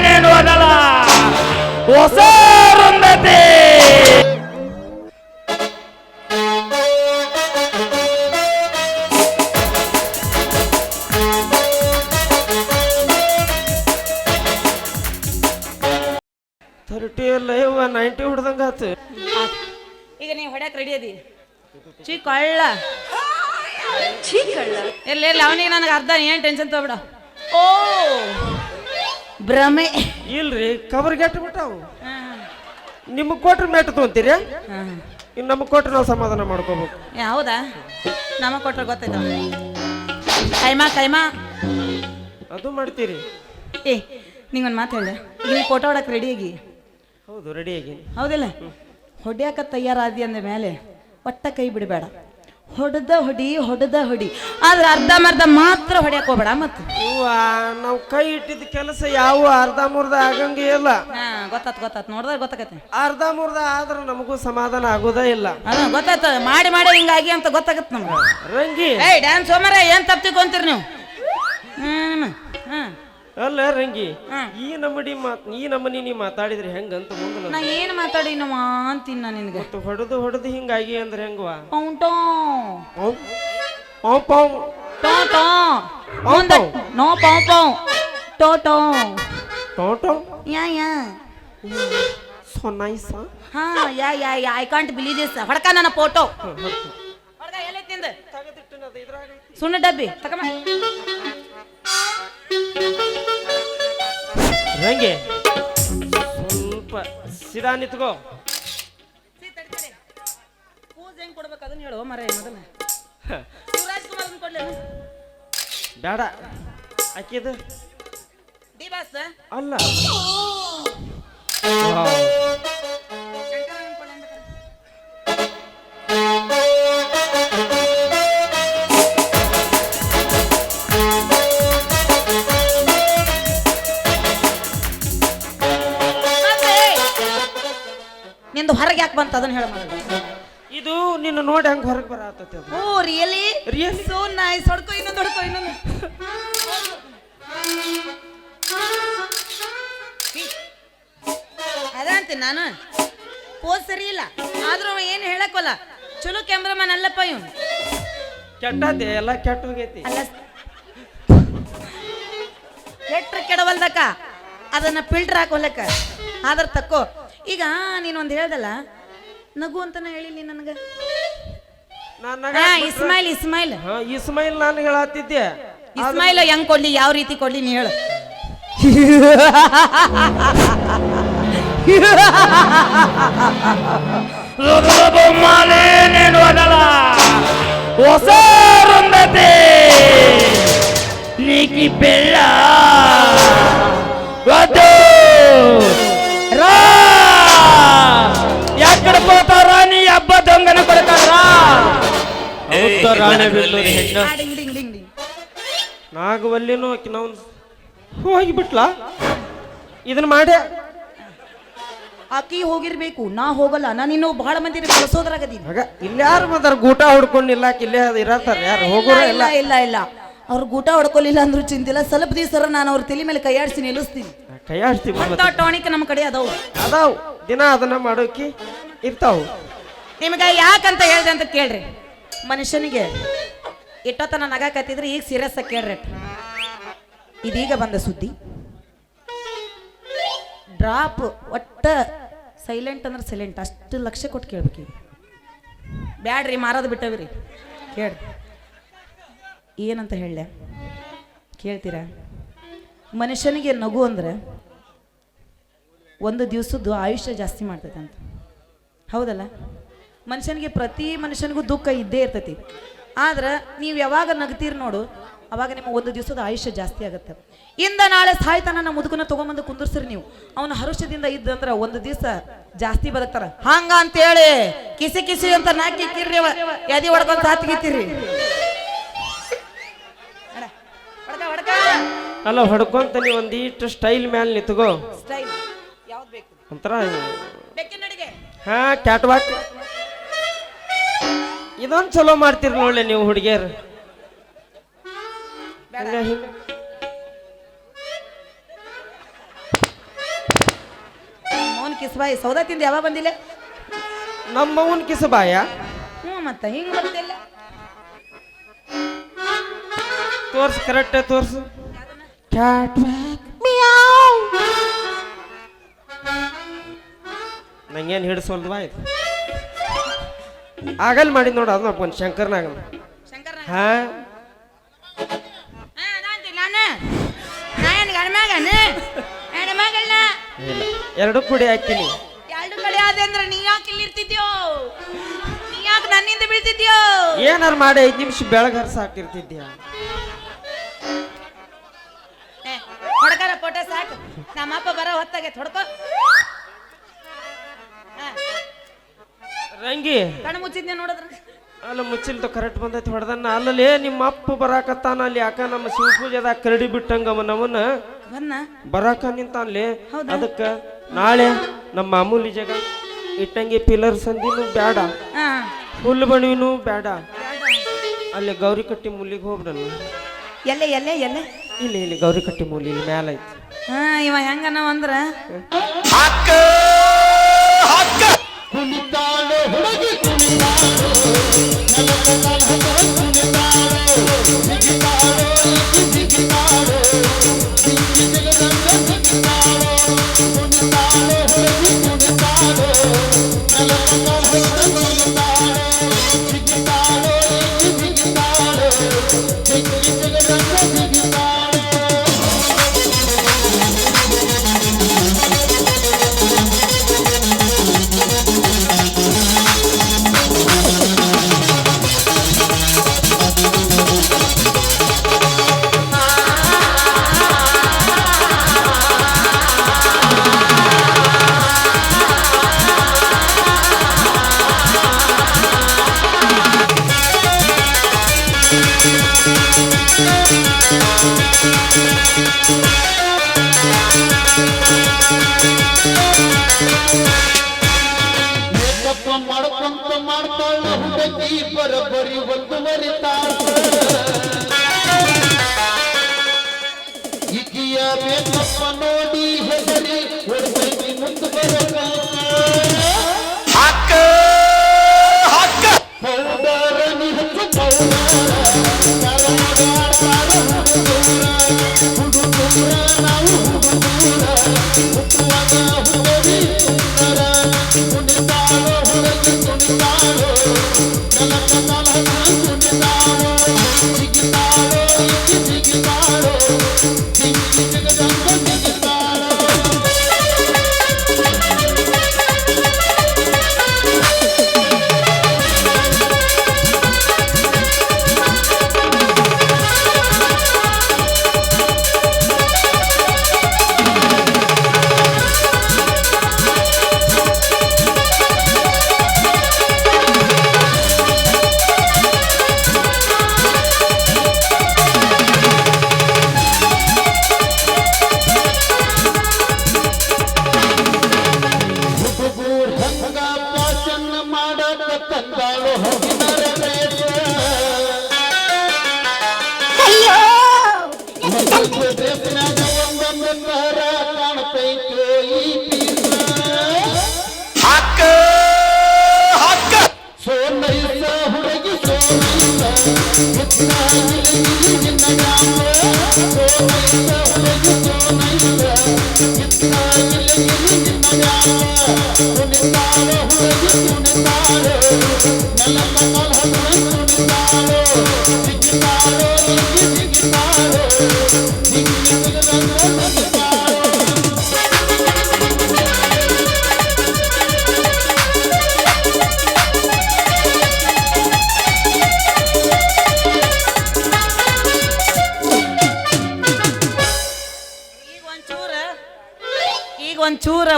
ನೀನು ಅದಲ್ಲ ಹೊಸ ರುಂದತಿ ಥರ್ಟಿ ಇಲ್ಲ ಇವ ನೈಂಟಿ ಹೊಡ್ದಂಗ ಆತು. ಆತ್. ಈಗ ನೀವು ಹೊಡ್ಯಾಕ ರೆಡಿ ಅದಿ? ಚೀ ಕಳ್ಳ ಎಲ್ಲ ಎಲ್ಲ ಅವನಿಗೆ ನನಗೆ ಅರ್ಧ ಏನು ಟೆನ್ಷನ್ ತಗೋಬಿಡ. ಓ! ಭ್ರಮೆ. ಇಲ್ರಿ ಕವರ್ ಗೆಟ್ಟು ಬಿಟ್ಟಾವು ನಿಮಗೆ ಕೊಟ್ರೆ ಮೆಟ್ಟು ತೊಗೊಂತೀರಿ? ಇನ್ ಇನ್ನು ನಮಗೆ ಕೊಟ್ರೆ ನಾವು ಸಮಾಧಾನ ಮಾಡ್ಕೋಬೇಕು. ಏ, ಹೌದಾ? ನಮಗೆ ಕೊಟ್ರೆ ಗೊತ್ತಾಯ್ತು. ಕೈಮಾ ಕೈಮಾ. ಅದು ಮಾಡ್ತೀರಿ. ಏ ನಿಂಗೊಂದು ಮಾತು ಹೇಳ ಈಗ ನೀ ಫೋಟೋ ಹೊಡಕ್ಕೆ ರೆಡಿ ಆಗಿ? ಹೌದು ರೆಡಿ ಆಗಿ. ಹೌದಿಲ್ಲ? ಹೊಡ್ಯಾಕ ತಯಾರಾದಿ ಅಂದ ಮೇಲೆ ಒಟ್ಟ ಕೈ ಬಿಡಬೇಡ. ಹೊಡೆದ ಹೊಡಿ ಹೊಡೆದ ಹೊಡಿ. ಆದ್ರೆ ಅರ್ಧಮರ್ಧ ಮಾತ್ರ ಹೊಡ್ಯಾಕ ಹೋಗ್ಬೇಡ ಮತ್ತೆ. ನಾವು ಕೈ ಇಟ್ಟಿದ್ದ ಕೆಲಸ ಯಾವ ಅರ್ಧ ಮುರ್ಧ ಆಗಂಗೆ ಇಲ್ಲ. ಹಾ ಗೊತ್ತಾತ್ ಗೊತ್ತಾತ್. ನೋಡಿದ್ರೆ ಗೊತ್ತಾಗತ್ತೆ. ಅರ್ಧ ಮುರ್ಧ ಆದ್ರೆ ನಮಗೂ ಸಮಾಧಾನ ಆಗೋದೇ ಇಲ್ಲ. ಅದ ಗೊತ್ತಾಯ್ತು. ಮಾಡಿ ಮಾಡಿ ಹಿಂಗಾಗಿ ಅಂತ ಗೊತ್ತಾಗತ್ತೆ ನಮ್ಗೆ. ರಂಗಿ. ಏಯ್ ಡ್ಯಾನ್ಸ್ ಹೋಮರ ಏನ್ ತಪ್ತಿಕೊಂತೀರಿ ನೀವು? ಹ್ಮ್. ಅಲ್ಲ ರಂಗಿ. ಈ ನಮ್ಮಡಿ ಮಾತ್ ಈ ನಮ್ಮನಿ ನೀ ಮಾತಾಡಿದ್ರೆ ಹೆಂಗಂತ ಮುಂದೆ ನಾ ಏನು ಮಾತಾಡಿ ನಮ್ಮ ಅಂತೀನಿ ನಾ ನಿನಗೆ. ಮತ್ತು ಹೊಡೆದು ಹೊಡೆದು ಹಿಂಗಾಗಿ ಅಂದ್ರೆ ಹೆಂಗವಾ? ಪೌಂಟೋ ಪಾವ್ ಪಾವ್ ಪಾವ್ ಟೋ ಟೋ. ಮುಂದೆ. ನೋ ಪೌ ಟಾ ಟೋ. ಟೋ ಟಾ. Yeah yeah. ಹಾ yeah yeah yeah. I can't believe this ಹೊಡ್ಕ ನನ್ನ ಫೋಟೋ ಹೊಡ್ಕ. ಎಲ್ಲೈತಿ ನಿಂದು ಸುಣ್ಣ ಡಬ್ಬಿ. ತಕಮ ರಂಗಿ ಸ್ವಲ್ಪ ಸಿದಾ ನಿತ್ಕೋ. ಪೂಜೆ ಹೆಂಗ್ ಕೊಡ್ಬೇಕು ಅದನ್ನ ಹೇಳು ಮರ ಮೊದಲ. ಶಿವರಾಜ್ ಕುಮಾರ್ ಕೊಡ್ಲೇನು? ಬೇಡ. ಆಕಿದು. D boss? ಅಲ್ಲ. ಬಂತ ಅದನ್ನ ಹೇಳ ಇದು ನಿನ್ನ ನೋಡಿ ಹಂಗ ಹೊರಗೆ ಬರತ್ತೆ oh really real so nice ಹೊಡ್ಕೊ ಇನ್ನೊಂದು ಹೊಡ್ಕೊ ಇನ್ನೊಂದು. ಅದ ಅಂತೀನಿ ನಾನು. ಪೋಸ್ ಸರಿ ಇಲ್ಲ. ಆದ್ರೂ ಅವ ಏನು ಹೇಳಕ್ಕಲ್ಲ. ಚಲೋ ಕ್ಯಾಮ್ರಾಮನ್ ಅಲ್ಲಪ್ಪ ಇವನು. ಕೆಟ್ಟದೆ ಎಲ್ಲ ಕೆಟ್ಟ ಹೋಗೈತಿ ಅಲ್ಲ ಕೆಟ್ರ ಕೆಡವಲ್ದಕ್ಕ. ಅದನ್ನ ಫಿಲ್ಟರ್ ಹಾಕೋಲಕ್ಕ. ಆದ್ರ ತಕ್ಕೋ. ಈಗ ನೀನೊಂದು ಹೇಳ್ದಲ್ಲ ನಗು ಅಂತಾನೆ ಹೇಳಿಲ್ಲ ನನಗೆ ನಾನು ಹಾ ಇಸ್ಮಾಯಿಲ್ ಇಸ್ಮಾಯಿಲ್ ಹಾ ಇಸ್ಮೈಲ್ ನಾನು ಹೇಳತ್ತಿದ್ದೆ ಇಸ್ಮಾಯಿಲ್ ಹೆಂಗ್ ಕೊಡ್ಲಿ ಯಾವ ರೀತಿ ಕೊಡ್ಲಿ ನೀ ಹೇಳು ಬೊಮ್ಮಾಲೆ ನೀನು ಅದಲ್ಲ ಹೊಸ ರುಂದತಿ నీకి పెళ్ళ వద్దు రా ఎక్కడ పోతారా నీ అబ్బ దొంగన కొడతారా ರಾಣೆ ಬೆಳ್ಳೂರಿ ಹೆಣ್ಣು ಆ, ಡಿಂಗ್ ಡಿಂಗ್ ಡಿಂಗ್ ಡಿಂಗ್ ನಾಗವಲ್ಲಿನೂ ಆಕಿ ನಾವು ಹೋಗಿಬಿಟ್ಲಾ ಇದನ್ನ ಮಾಡೇ ಆಕಿ ಹೋಗಿರ್ಬೇಕು ನಾ ಹೋಗಲ್ಲ ನಾನು ಇನ್ನು ಬಹಳ ಮಂದಿ ಕಳಿಸೋದ್ರಾಗದೀನಿ ಆಗ ಇಲ್ಯಾರು ಮಾತಾರ ಗೂಟ ಹೊಡ್ಕೊಂಡು ಇಲ್ಲಾಕ ಇಲ್ಲೇ ಇರತ್ತಾರ ಯಾರು ಹೋಗೋರ ಇಲ್ಲ ಇಲ್ಲ ಇಲ್ಲ ಇಲ್ಲ ಅವ್ರು ಊಟ ಹೊಡ್ಕೊಲಿಲ್ಲ ಅಂದ್ರೂ ಚಿಂತಿಲ್ಲ. ಸ್ವಲ್ಪ ದಿವಸ ನಾನು ಅವ್ರ ತಲೆ ಮೇಲೆ ಕೈಯಾಡಿಸಿ ನಿಲ್ಲಿಸ್ತೀನಿ. ಕೈ ಆಡ್ತೀವಿ ಅಂತ ಟಾನಿಕ್ ನಮ್ಮ ಕಡೆ ಅದಾವು. ಅದಾವ್. ದಿನ ಅದನ್ನ ಮಾಡೋಕಿ ಇರ್ತಾವು. ನಿಮಗೆ ಯಾಕಂತ ಹೇಳಿದೆ ಅಂತ ಕೇಳ್ರಿ. ಮನುಷ್ಯನಿಗೆ ಇಟ್ಟತನ ನಗಾಕತ್ತಿದ್ರೆ ಈಗ ಸೀರಿಯಸ್ ಆಗಿ ಕೇಳ್ರಿ. ಇದೀಗ ಬಂದ ಸುದ್ದಿ. ಡ್ರಾಪ್ ಒಟ್ಟ ಸೈಲೆಂಟ್ ಅಂದ್ರೆ ಸೈಲೆಂಟ್ ಅಷ್ಟು ಲಕ್ಷ ಕೊಟ್ಟು ಕೇಳ್ಬೇಕು ಬ್ಯಾಡ್ರಿ ಮಾರೋದು ಬಿಟ್ಟವ್ರಿ. ಕೇಳ್ರಿ. ಏನಂತ ಹೇಳಲೆ? ಕೇಳ್ತೀರಾ? ಮನುಷ್ಯನಿಗೆ ನಗು ಅಂದರೆ ಒಂದು ದಿವಸದ್ದು ಆಯುಷ್ಯ ಜಾಸ್ತಿ ಮಾಡ್ತೈತೆ ಅಂತ ಹೌದಲ್ಲ? ಮನುಷ್ಯನಿಗೆ ಪ್ರತಿ ಮನುಷ್ಯನಿಗೂ ದುಃಖ ಇದ್ದೇ ಇರ್ತೈತಿ. ಆದ್ರೆ ನೀವು ಯಾವಾಗ ನಗ್ತೀರಿ ನೋಡು, ಅವಾಗ ನಿಮ್ಮ ಒಂದು ದಿವಸದ ಆಯುಷ್ಯ ಜಾಸ್ತಿ ಆಗುತ್ತೆ. ಇಂದ ನಾಳೆ ಸಾಯ್ತಾನ ನಮ್ಮ ಮುದುಕನ ತಗೊಂಬಂದು ಕುಂದಿರ್ಸ್ರಿ ನೀವು. ಅವನ ಹರುಷದಿಂದ ಇದ್ದಂದ್ರೆ ಒಂದು ದಿವಸ ಜಾಸ್ತಿ ಬದುಕ್ತಾರ. ಹಂಗ ಅಂತೇಳಿ ಕಿಸಿ ಕಿಸಿ ಅಂತ ನಾಕಿ ಕಿರ್ರಿ ಎದಿ ಹೊಡ್ಕೊಂತ ಹತ್ಗಿತ್ತೀರಿ. ಅಲ್ಲ ಹೊಡ್ಕೊಂತ ನೀ ಒಂದಿಷ್ಟು ಸ್ಟೈಲ್ ಮ್ಯಾಲ ನಿಂತ್ಕೋ. ಸ್ಟೈಲ್ ಬೇಕು? ಒಂಥರ ಬೆಕ್ಕಿನ ಹಾ ಕ್ಯಾಟ್ ವಾಕ್ ಇದೊಂದು ಚಲೋ ಮಾಡ್ತೀರಿ ನೋಡಿ ನೀವು ಹುಡುಗಿಯರು. ಮೌನ್ ಕಿಸ್ಬಾಯಿ ಸೌದಾ ತಿಂದು ಯಾವಾಗ ಬಂದಿಲ್ಲ? ನಮ್ಮ ಅವನ್ ಕಿಸಬಾಯ? ಹ್ಞೂ ಮತ್ತೆ ಹಿಂಗೆ ಬರ್ತಿಲ್ಲ ತೋರ್ಸು ಕರೆಕ್ಟ್ ತೋರ್ಸು. ಕ್ಯಾಟ್ ನಂಗೇನು ಹಿಡಿಸೋಲ್ದು ಹಿಡಿಸೋಲ್ವಾ ಇದು? ಆಗಲ್ ಮಾಡಿ ನೋಡು ಅದು ಒಂದು ಶಂಕರ್ನಾಗ? ಶಂಕರ ಹಾ ನಾನು. ನಾನು ಗಣಮಗನ ಗಣಮಗಳನ್ನ ಇಲ್ಲ. ಎರಡು ಕುಡಿ ಹಾಕಿನಿ ಎರಡು ಕಡೆ ಆದೆ ಅಂದ್ರೆ ನೀ ಯಾಕೆ ಇಲ್ಲಿ ಇರ್ತಿದ್ಯೋ? ನೀ ಯಾಕೆ ನನ್ನಿಂದ ಬೀಳ್ತಿದ್ಯೋ? ಏನಾರು ಮಾಡಿ ಐದು ನಿಮಿಷ ಬೆಳಗ್ಗೆ ಹರ್ಸ ಹಾಕಿರ್ತಿದ್ಯಾ ಏ, ಹೊಡ್ಕರ ಫೋಟೋ ಸಾಕು ನಮ್ಮಪ್ಪ ಬರೋ ಹೊತ್ತಾಗೆ ಹೊಡ್ಕೋ ರಂಗಿ. ಕಣ್ಣು ಮುಚ್ಚಿದ್ನೆ ನೋಡಿದ್ರ. ಅಲ್ಲ ಮುಚ್ಚಿಲ್ತು ಕರೆಕ್ಟ್ ಬಂದೈತಿ ಹೊಡೆದನ್ನ ಅಲ್ಲಲೇ ನಿಮ್ಮ ಅಪ್ಪ ಬರಾಕತ್ತಾನ ಅಲ್ಲಿ ಯಾಕ ನಮ್ಮ ಶಿವ ಪೂಜೆದಾಗ ಕರಡಿ ಬಿಟ್ಟಂಗ ಬನ್ನ ಬರಾಕ ನಿಂತಾನಲ್ಲಿ? ಅದಕ್ಕ ನಾಳೆ ನಮ್ಮ ಮಾಮೂಲಿ ಜಗ ಇಟ್ಟಂಗಿ ಪಿಲ್ಲರ್ ಸಂದಿನೂ ಬೇಡ ಹುಲ್ಲು ಬಣವಿನೂ ಬೇಡ ಅಲ್ಲಿ ಗೌರಿ ಕಟ್ಟಿ ಮೂಲಿಗೆ ಹೋಗ್ಬಿಡಲ್ಲ ಎಲ್ಲೆ ಎಲ್ಲೆ ಎಲ್ಲೇ? ಇಲ್ಲಿ ಇಲ್ಲಿ ಗೌರಿ ಕಟ್ಟಿ ಮೂಲಿ ಇಲ್ಲಿ ಮ್ಯಾಲ ಐತಿ. ಹಾ ಇವ ಹೆಂಗನವ ನಾವ್ ಅಂದ್ರ ಮೇಕಪ್ಪ ಬರಬರಿ ಒಂದುವರೆ ತಾಸ ಈಕಿಯ ಮೇಕಪ್ಪ ನೋಡಿ ಹೆದರಿ ಹೊಡೆದೈತಿ ಮುಂದೆ ಬರಕ. ಪೌಡರ ಪೌಡರ. ಹುಡುಗರ ನಾವು ಹುಡುಗರ ಸೋನೈಸ ಮುತ್ತ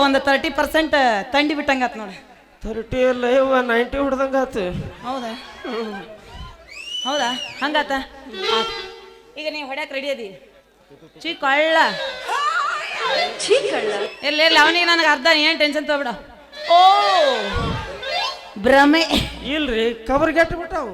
ಒಂದು ತರ್ಟಿ ಪರ್ಸೆಂಟ್ ತಂಡಿ ಬಿಟ್ಟಂಗಾತ್ ನೋಡಿ. ತರ್ಟಿ ಎಲ್ಲ ಇವ ನೈಂಟಿ ಹೊಡೆದಂಗ ಹೌದಾ? ಹೌದಾ? ಹಂಗಾತ? ಆತ್. ಈಗ ನೀವು ಹೊಡ್ಯಾಕ್ ರೆಡಿ ಅದಿ? ಚೀ ಕಳ್ಳ ಎಲ್ಲ ಎಲ್ಲ ಅವನಿಗೆ ನನಗೆ ಅರ್ಧ ಏನು ಟೆನ್ಷನ್ ತಗೋಬಿಡ. ಓ! ಭ್ರಮೆ. ಇಲ್ರಿ ಕವರ್ ಗೆಟ್ಟು ಬಿಟ್ಟಾವು